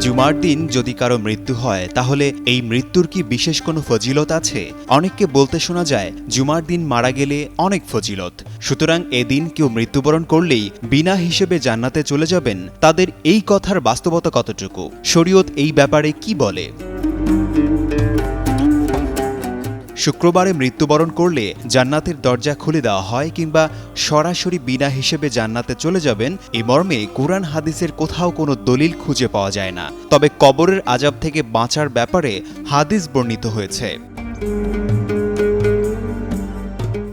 জুমার দিন যদি কারও মৃত্যু হয়, তাহলে এই মৃত্যুর কি বিশেষ কোনো ফজিলত আছে? অনেককে বলতে শোনা যায়, জুমার দিন মারা গেলে অনেক ফজিলত। সুতরাং এদিন কেউ মৃত্যুবরণ করলেই বিনা হিসেবে জান্নাতে চলে যাবেন, তাদের এই কথার বাস্তবতা কতটুকু? শরীয়ত এই ব্যাপারে কি বলে? শুক্রবারে মৃত্যুবরণ করলে জান্নাতের দরজা খুলে দেওয়া হয় কিংবা সরাসরি বিনা হিসেবে জান্নাতে চলে যাবেন, এ মর্মে কোরআন হাদিসের কোথাও কোনো দলিল খুঁজে পাওয়া যায় না। তবে কবরের আজাব থেকে বাঁচার ব্যাপারে হাদিস বর্ণিত হয়েছে।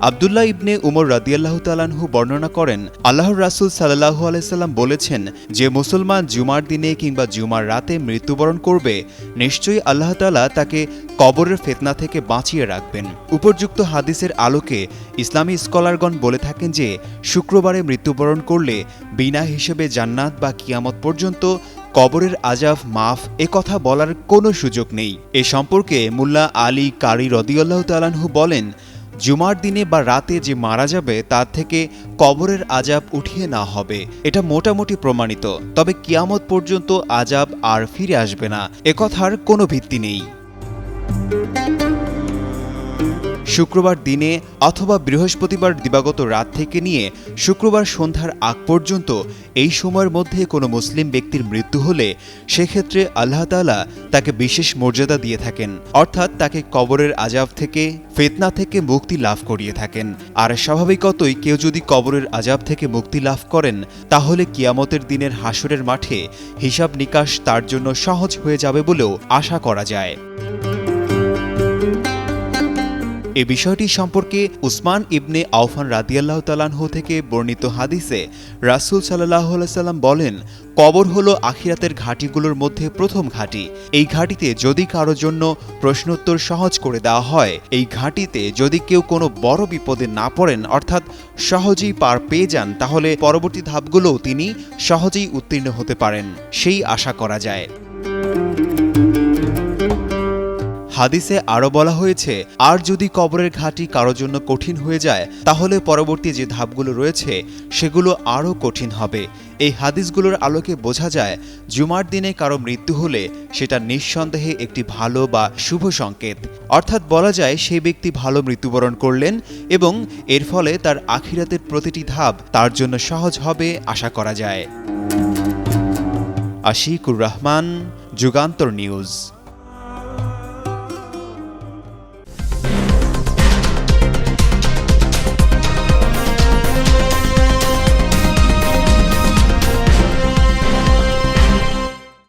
আবদুল্লাহ ইবনে উমর রাদিয়াল্লাহু তালানহু বর্ণনা করেন, আল্লাহর রাসুল সাল্লাহু আলাইসাল্লাম বলেছেন, যে মুসলমান জুমার দিনে কিংবা জুমার রাতে মৃত্যুবরণ করবে, নিশ্চয়ই আল্লাহ তালা তাকে কবরের ফেতনা থেকে বাঁচিয়ে রাখবেন। উপযুক্ত হাদিসের আলোকে ইসলামী স্কলারগণ বলে থাকেন যে, শুক্রবারে মৃত্যুবরণ করলে বিনা হিসেবে জান্নাত বা কিয়ামত পর্যন্ত কবরের আজাব মাফ এ কথা বলার কোনো সুযোগ নেই। এ সম্পর্কে মুল্লা আলী কারি রদিউল্লাহ তালানহু বলেন জুমার দিনে বা রাতে যে মারা যাবে, তার থেকে কবরের আজাব উঠিয়ে না হবে। এটা মোটামুটি প্রমাণিত। তবে কিয়ামত পর্যন্ত আজাব আর ফিরে আসবে না। একথার কোনো ভিত্তি নেই। শুক্রবার দিনে অথবা বৃহস্পতিবার দিবাগত রাত থেকে নিয়ে শুক্রবার সন্ধ্যার আগ পর্যন্ত এই সময়ের মধ্যে কোনো মুসলিম ব্যক্তির মৃত্যু হলে সেক্ষেত্রে আল্লাহ তালা তাকে বিশেষ মর্যাদা দিয়ে থাকেন। অর্থাৎ তাকে কবরের আজাব থেকে, ফেতনা থেকে মুক্তি লাভ করিয়ে থাকেন। আর স্বাভাবিকতই কেউ যদি কবরের আজাব থেকে মুক্তি লাভ করেন, তাহলে কিয়ামতের দিনের হাসরের মাঠে হিসাব নিকাশ তার জন্য সহজ হয়ে যাবে বলেও আশা করা যায়। এ বিষয়টি সম্পর্কে উসমান ইবনে আউফান রাদিয়াল্লাহ তালানহু থেকে বর্ণিত হাদিসে রাসুল সাল্লাহ সাল্লাম বলেন, কবর হল আখিরাতের ঘাটিগুলোর মধ্যে প্রথম ঘাটি। এই ঘাটিতে যদি কারও জন্য প্রশ্নোত্তর সহজ করে দেওয়া হয়, এই ঘাটিতে যদি কেউ কোনো বড় বিপদে না পড়েন, অর্থাৎ সহজেই পার পেয়ে যান, তাহলে পরবর্তী ধাপগুলোও তিনি সহজেই উত্তীর্ণ হতে পারেন। সেই আশা করা যায়। হাদিসে আরও বলা হয়েছে, আর যদি কবরের ঘাটি কারোর জন্য কঠিন হয়ে যায়, তাহলে পরবর্তী যে ধাপগুলো রয়েছে, সেগুলো আরও কঠিন হবে। এই হাদিসগুলোর আলোকে বোঝা যায়, জুমার দিনে কারও মৃত্যু হলে সেটা নিঃসন্দেহে একটি ভালো বা শুভ সংকেত। অর্থাৎ বলা যায়, সেই ব্যক্তি ভালো মৃত্যুবরণ করলেন এবং এর ফলে তার আখিরাতের প্রতিটি ধাপ তার জন্য সহজ হবে, আশা করা যায়। আশিকুর রহমান, যুগান্তর নিউজ।